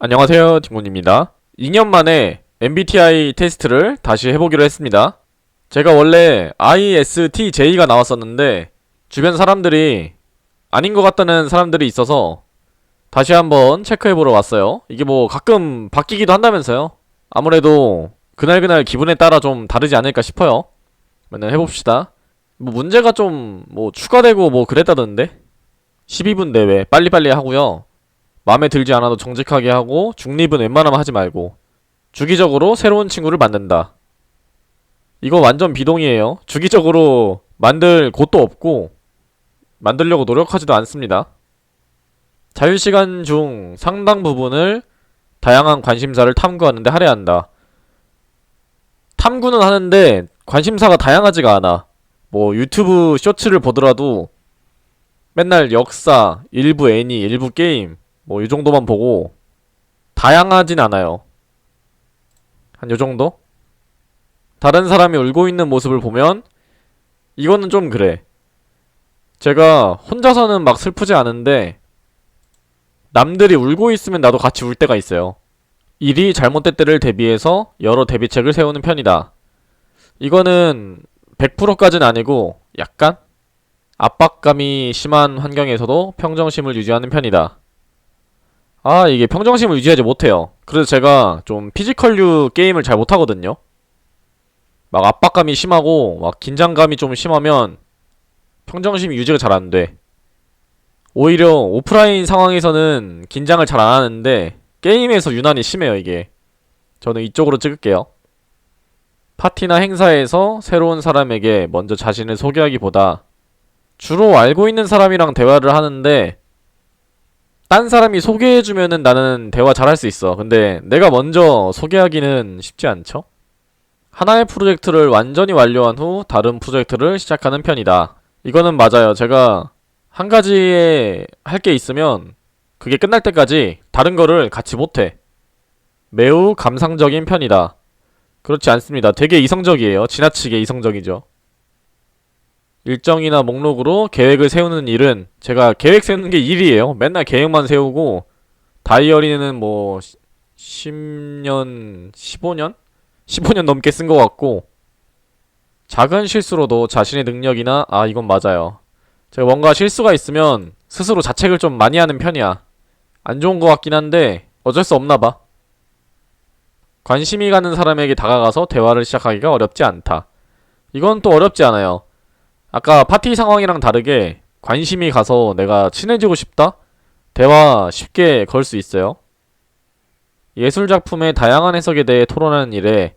안녕하세요, 딩곤입니다. 2년 만에 MBTI 테스트를 다시 해보기로 했습니다. 제가 원래 ISTJ가 나왔었는데, 주변 사람들이 아닌 것 같다는 사람들이 있어서 다시 한번 체크해보러 왔어요. 이게 뭐 가끔 바뀌기도 한다면서요. 아무래도 그날그날 기분에 따라 좀 다르지 않을까 싶어요. 맨날 해봅시다. 뭐 문제가 좀 뭐 추가되고 뭐 그랬다던데? 12분 내외 빨리빨리 하고요. 마음에 들지 않아도 정직하게 하고 중립은 웬만하면 하지 말고 주기적으로 새로운 친구를 만든다. 이거 완전 비동이에요. 주기적으로 만들 곳도 없고 만들려고 노력하지도 않습니다. 자유시간 중 상당 부분을 다양한 관심사를 탐구하는데 할애한다. 탐구는 하는데 관심사가 다양하지가 않아. 뭐 유튜브 쇼츠를 보더라도 맨날 역사, 일부 애니, 일부 게임 뭐 이 정도만 보고 다양하진 않아요. 한 요 정도? 다른 사람이 울고 있는 모습을 보면 이거는 좀 그래. 제가 혼자서는 막 슬프지 않은데 남들이 울고 있으면 나도 같이 울 때가 있어요. 일이 잘못될 때를 대비해서 여러 대비책을 세우는 편이다. 이거는 100%까진 아니고 약간 압박감이 심한 환경에서도 평정심을 유지하는 편이다. 아, 이게 평정심을 유지하지 못해요. 그래서 제가 좀 피지컬류 게임을 잘 못하거든요. 막 압박감이 심하고, 막 긴장감이 좀 심하면 평정심이 유지가 잘 안 돼. 오히려 오프라인 상황에서는 긴장을 잘 안 하는데, 게임에서 유난히 심해요, 이게. 저는 이쪽으로 찍을게요. 파티나 행사에서 새로운 사람에게 먼저 자신을 소개하기보다 주로 알고 있는 사람이랑 대화를 하는데 딴 사람이 소개해주면은 나는 대화 잘 할 수 있어. 근데 내가 먼저 소개하기는 쉽지 않죠? 하나의 프로젝트를 완전히 완료한 후 다른 프로젝트를 시작하는 편이다. 이거는 맞아요. 제가 한 가지에 할 게 있으면 그게 끝날 때까지 다른 거를 같이 못해. 매우 감상적인 편이다. 그렇지 않습니다. 되게 이성적이에요. 지나치게 이성적이죠. 일정이나 목록으로 계획을 세우는 일은 제가 계획 세우는 게 일이에요. 맨날 계획만 세우고 다이어리는 뭐 10년, 15년? 15년 넘게 쓴 것 같고 작은 실수로도 자신의 능력이나 아 이건 맞아요. 제가 뭔가 실수가 있으면 스스로 자책을 좀 많이 하는 편이야. 안 좋은 것 같긴 한데 어쩔 수 없나 봐. 관심이 가는 사람에게 다가가서 대화를 시작하기가 어렵지 않다. 이건 또 어렵지 않아요. 아까 파티 상황이랑 다르게 관심이 가서 내가 친해지고 싶다? 대화 쉽게 걸 수 있어요. 예술 작품의 다양한 해석에 대해 토론하는 일에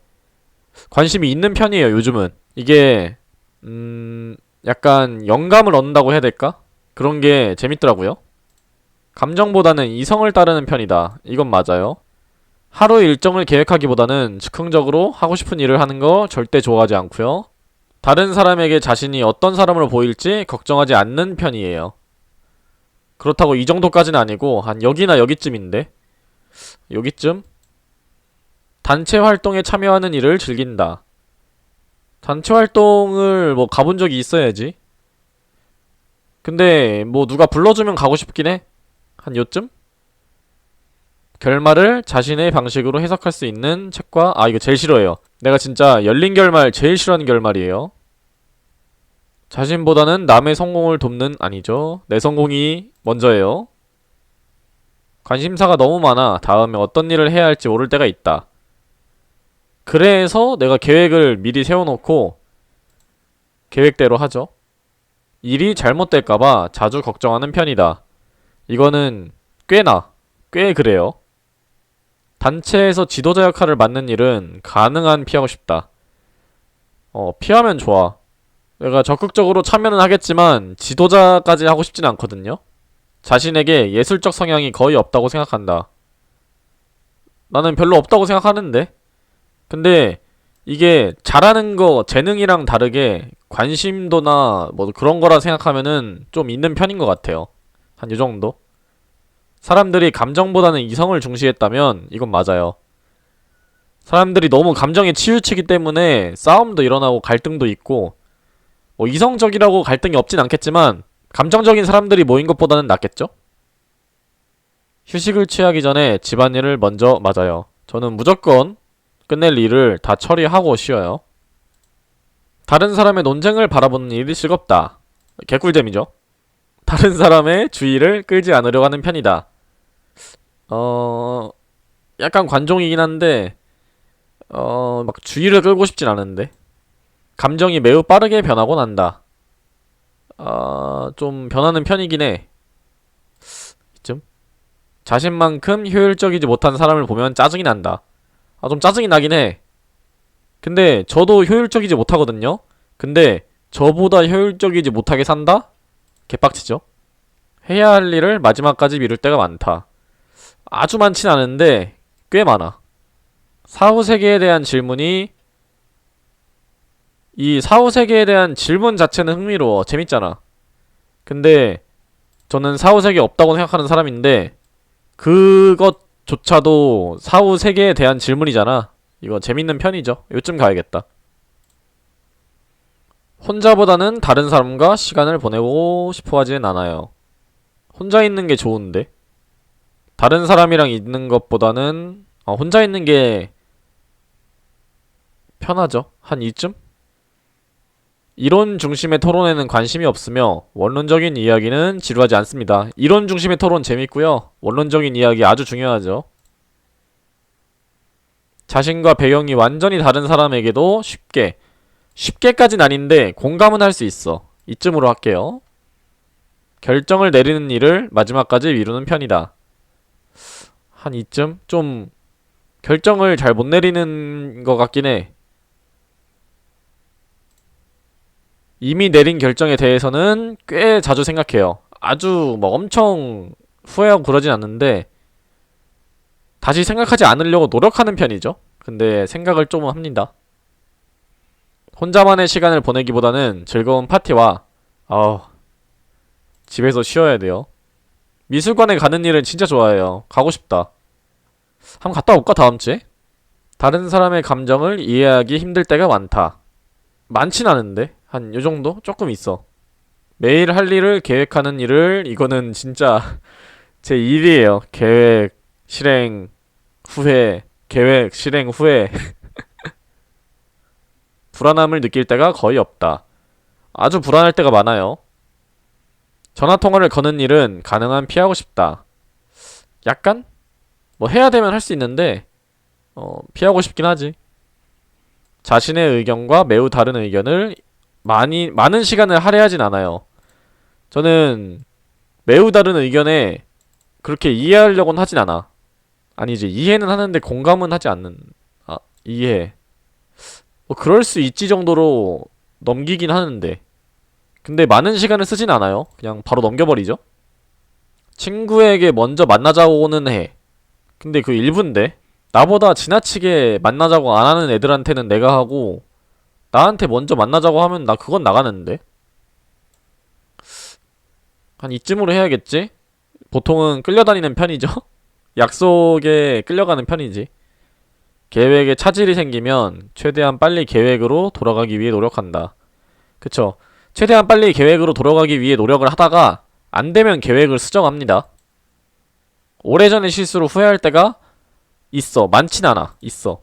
관심이 있는 편이에요, 요즘은. 이게, 음, 약간 영감을 얻는다고 해야 될까? 그런 게 재밌더라고요. 감정보다는 이성을 따르는 편이다. 이건 맞아요. 하루 일정을 계획하기보다는 즉흥적으로 하고 싶은 일을 하는 거 절대 좋아하지 않고요. 다른 사람에게 자신이 어떤 사람으로 보일지 걱정하지 않는 편이에요. 그렇다고 이 정도까지는 아니고 한 여기나 여기쯤인데 여기쯤 단체 활동에 참여하는 일을 즐긴다. 단체 활동을 뭐 가본 적이 있어야지. 근데 뭐 누가 불러주면 가고 싶긴 해. 한 요쯤? 결말을 자신의 방식으로 해석할 수 있는 책과 아 이거 제일 싫어해요. 내가 진짜 열린 결말 제일 싫어하는 결말이에요. 자신보다는 남의 성공을 돕는 아니죠. 내 성공이 먼저예요. 관심사가 너무 많아 다음에 어떤 일을 해야 할지 모를 때가 있다. 그래서 내가 계획을 미리 세워놓고 계획대로 하죠. 일이 잘못될까봐 자주 걱정하는 편이다. 이거는 꽤나 꽤 그래요. 단체에서 지도자 역할을 맡는 일은 가능한 피하고 싶다. 어, 피하면 좋아. 내가 적극적으로 참여는 하겠지만 지도자까지 하고 싶진 않거든요. 자신에게 예술적 성향이 거의 없다고 생각한다. 나는 별로 없다고 생각하는데. 근데 이게 잘하는 거 재능이랑 다르게 관심도나 뭐 그런 거라 생각하면은 좀 있는 편인 것 같아요. 한요 정도. 사람들이 감정보다는 이성을 중시했다면 이건 맞아요. 사람들이 너무 감정에 치우치기 때문에 싸움도 일어나고 갈등도 있고 뭐 이성적이라고 갈등이 없진 않겠지만 감정적인 사람들이 모인 것보다는 낫겠죠? 휴식을 취하기 전에 집안일을 먼저 맞아요. 저는 무조건 끝낼 일을 다 처리하고 쉬어요. 다른 사람의 논쟁을 바라보는 일이 즐겁다. 개꿀잼이죠. 다른 사람의 주의를 끌지 않으려고 하는 편이다. 어, 약간 관종이긴 한데, 어, 막 주의를 끌고 싶진 않은데. 감정이 매우 빠르게 변하곤 한다. 어, 좀 변하는 편이긴 해. 이쯤? 자신만큼 효율적이지 못한 사람을 보면 짜증이 난다. 아, 좀 짜증이 나긴 해. 근데 저도 효율적이지 못하거든요? 근데 저보다 효율적이지 못하게 산다? 개빡치죠? 해야 할 일을 마지막까지 미룰 때가 많다. 아주 많진 않은데 꽤 많아. 사후 세계에 대한 질문이 이 사후 세계에 대한 질문 자체는 흥미로워. 재밌잖아. 근데 저는 사후 세계 없다고 생각하는 사람인데 그것조차도 사후 세계에 대한 질문이잖아. 이거 재밌는 편이죠. 요즘 가야겠다. 혼자보다는 다른 사람과 시간을 보내고 싶어 하지는 않아요. 혼자 있는 게 좋은데. 다른 사람이랑 있는 것보다는 아, 혼자 있는 게 편하죠. 한 이쯤? 이론 중심의 토론에는 관심이 없으며 원론적인 이야기는 지루하지 않습니다. 이론 중심의 토론 재밌고요. 원론적인 이야기 아주 중요하죠. 자신과 배경이 완전히 다른 사람에게도 쉽게 쉽게까진 아닌데 공감은 할 수 있어. 이쯤으로 할게요. 결정을 내리는 일을 마지막까지 미루는 편이다. 한 이쯤 좀 결정을 잘 못 내리는 것 같긴 해. 이미 내린 결정에 대해서는 꽤 자주 생각해요. 아주 뭐 엄청 후회하고 그러진 않는데 다시 생각하지 않으려고 노력하는 편이죠. 근데 생각을 좀 합니다. 혼자만의 시간을 보내기보다는 즐거운 파티와 아 집에서 쉬어야 돼요. 미술관에 가는 일은 진짜 좋아해요. 가고 싶다. 한번 갔다 올까 다음 주에? 다른 사람의 감정을 이해하기 힘들 때가 많다. 많진 않은데 한 요 정도 조금 있어. 매일 할 일을 계획하는 일을 이거는 진짜 제 일이에요. 계획 실행 후회 계획 실행 후에 불안함을 느낄 때가 거의 없다. 아주 불안할 때가 많아요. 전화 통화를 거는 일은 가능한 피하고 싶다. 약간 뭐 해야 되면 할 수 있는데 어, 피하고 싶긴 하지. 자신의 의견과 매우 다른 의견을 많이 많은 시간을 할애하진 않아요. 저는 매우 다른 의견에 그렇게 이해하려고는 하진 않아. 아니지 이해는 하는데 공감은 하지 않는 아 이해 뭐 그럴 수 있지 정도로 넘기긴 하는데 근데 많은 시간을 쓰진 않아요 그냥 바로 넘겨버리죠 친구에게 먼저 만나자고는 해 근데 그 일부인데 나보다 지나치게 만나자고 안 하는 애들한테는 내가 하고 나한테 먼저 만나자고 하면 나 그건 나가는데 한 이쯤으로 해야겠지 보통은 끌려다니는 편이죠 약속에 끌려가는 편이지. 계획에 차질이 생기면 최대한 빨리 계획으로 돌아가기 위해 노력한다. 그쵸. 최대한 빨리 계획으로 돌아가기 위해 노력을 하다가 안 되면 계획을 수정합니다. 오래전의 실수로 후회할 때가 있어. 많진 않아. 있어.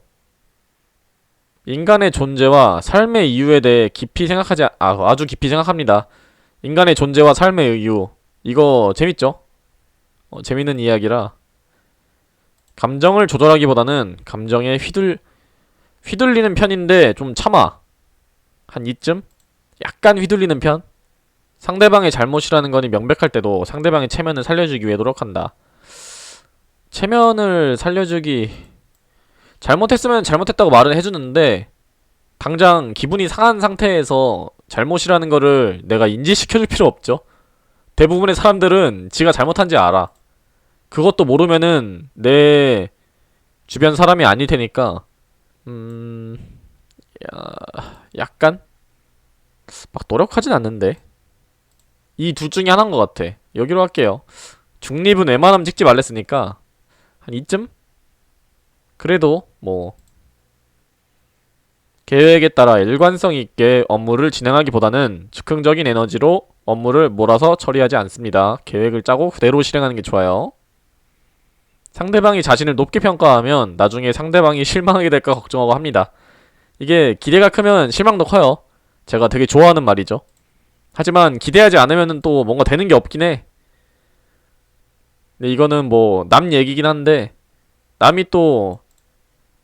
인간의 존재와 삶의 이유에 대해 깊이 생각하지, 아, 아주 깊이 생각합니다. 인간의 존재와 삶의 이유. 이거 재밌죠? 어, 재밌는 이야기라. 감정을 조절하기보다는 감정에 휘둘 휘둘리는 편인데 좀 참아. 한 이쯤? 약간 휘둘리는 편? 상대방의 잘못이라는 거니 명백할 때도 상대방의 체면을 살려주기 위해 노력한다. 체면을 살려주기 잘못했으면 잘못했다고 말을 해주는데 당장 기분이 상한 상태에서 잘못이라는 거를 내가 인지시켜줄 필요 없죠. 대부분의 사람들은 지가 잘못한지 알아. 그것도 모르면은 내 주변 사람이 아닐 테니까 음 야, 약간 막 노력하진 않는데 이 둘 중에 하나인 것 같아 여기로 할게요 중립은 웬만하면 찍지 말랬으니까 한 이쯤? 그래도 뭐 계획에 따라 일관성 있게 업무를 진행하기보다는 즉흥적인 에너지로 업무를 몰아서 처리하지 않습니다. 계획을 짜고 그대로 실행하는 게 좋아요. 상대방이 자신을 높게 평가하면 나중에 상대방이 실망하게 될까 걱정하고 합니다. 이게 기대가 크면 실망도 커요. 제가 되게 좋아하는 말이죠. 하지만 기대하지 않으면 또 뭔가 되는 게 없긴 해. 근데 이거는 뭐 남 얘기긴 한데 남이 또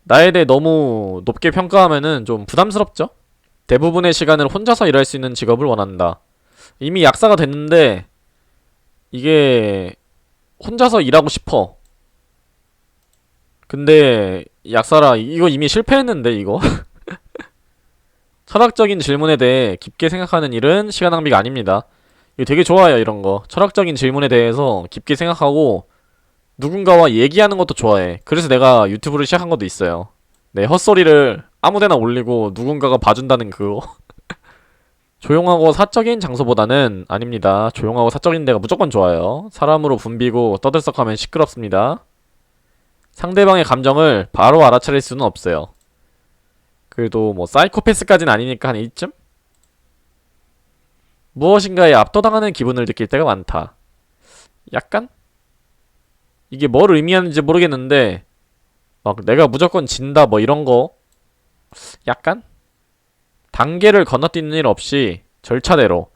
나에 대해 너무 높게 평가하면은 좀 부담스럽죠? 대부분의 시간을 혼자서 일할 수 있는 직업을 원한다. 이미 약사가 됐는데 이게 혼자서 일하고 싶어. 근데 약사라 이거 이미 실패했는데 이거 철학적인 질문에 대해 깊게 생각하는 일은 시간 낭비가 아닙니다. 이거 되게 좋아요 이런 거 철학적인 질문에 대해서 깊게 생각하고 누군가와 얘기하는 것도 좋아해. 그래서 내가 유튜브를 시작한 것도 있어요. 네 헛소리를 아무데나 올리고 누군가가 봐준다는 그거. 조용하고 사적인 장소보다는 아닙니다. 조용하고 사적인 데가 무조건 좋아요. 사람으로 붐비고 떠들썩하면 시끄럽습니다. 상대방의 감정을 바로 알아차릴 수는 없어요. 그래도 뭐 사이코패스까지는 아니니까 한 이쯤? 무엇인가에 압도당하는 기분을 느낄 때가 많다. 약간? 이게 뭘 의미하는지 모르겠는데 막 내가 무조건 진다 뭐 이런 거 약간? 단계를 건너뛰는 일 없이 절차대로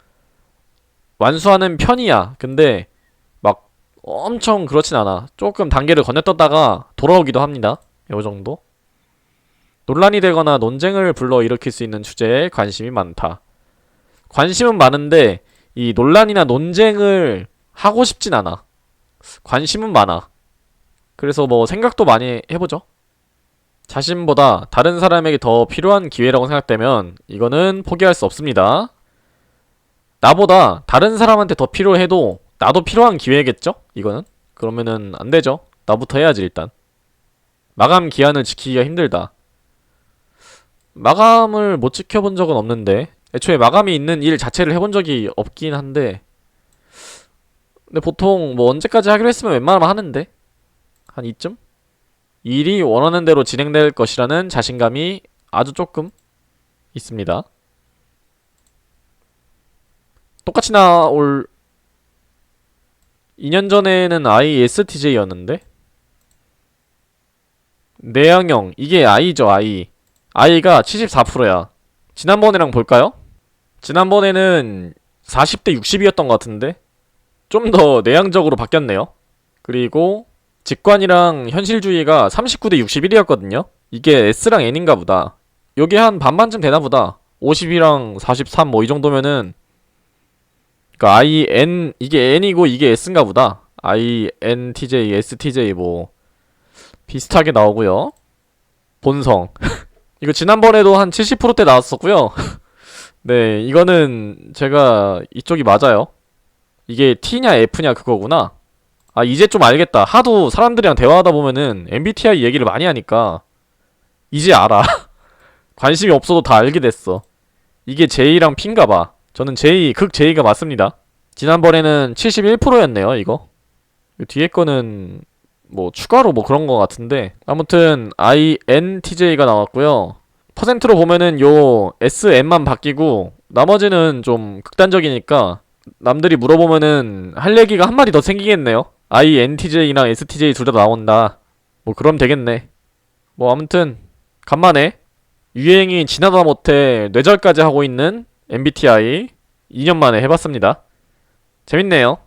완수하는 편이야. 근데 막 엄청 그렇진 않아. 조금 단계를 건너뛰다가 돌아오기도 합니다. 요 정도? 논란이 되거나 논쟁을 불러 일으킬 수 있는 주제에 관심이 많다. 관심은 많은데 이 논란이나 논쟁을 하고 싶진 않아. 관심은 많아. 그래서 뭐 생각도 많이 해보죠. 자신보다 다른 사람에게 더 필요한 기회라고 생각되면 이거는 포기할 수 없습니다. 나보다 다른 사람한테 더 필요해도 나도 필요한 기회겠죠? 이거는? 그러면은 안 되죠. 나부터 해야지 일단. 마감 기한을 지키기가 힘들다. 마감을 못 지켜본 적은 없는데 애초에 마감이 있는 일 자체를 해본 적이 없긴 한데 근데 보통 뭐 언제까지 하기로 했으면 웬만하면 하는데 한 이쯤? 일이 원하는 대로 진행될 것이라는 자신감이 아주 조금 있습니다. 똑같이 나올 2년 전에는 ISTJ였는데 내향형 이게 I죠 I I가 74%야 지난번에랑 볼까요? 지난번에는 40대 60이었던 것 같은데 좀 더 내향적으로 바뀌었네요 그리고 직관이랑 현실주의가 39대 61이었거든요. 이게 S랑 N인가 보다. 요게 한 반반쯤 되나 보다. 50이랑 43 뭐 이 정도면은 그니까 I N 이게 N이고 이게 S인가 보다. I N T J S T J 뭐 비슷하게 나오고요. 본성. 이거 지난번에도 한 70%대 나왔었고요. 네, 이거는 제가 이쪽이 맞아요. 이게 T냐 F냐 그거구나. 아 이제 좀 알겠다. 하도 사람들이랑 대화하다 보면은 MBTI 얘기를 많이 하니까 이제 알아. 관심이 없어도 다 알게 됐어. 이게 J랑 P인가 봐. 저는 J, 극 J가 맞습니다. 지난번에는 71%였네요, 이거. 이 뒤에 거는 뭐 추가로 뭐 그런 거 같은데 아무튼 INTJ가 나왔고요. 퍼센트로 보면은 요 SM만 바뀌고 나머지는 좀 극단적이니까 남들이 물어보면은 할 얘기가 한 마디 더 생기겠네요. INTJ랑 STJ 둘 다 나온다. 뭐 그럼 되겠네. 뭐 아무튼 간만에 유행이 지나다 못해 뇌절까지 하고 있는 MBTI 2년 만에 해봤습니다. 재밌네요.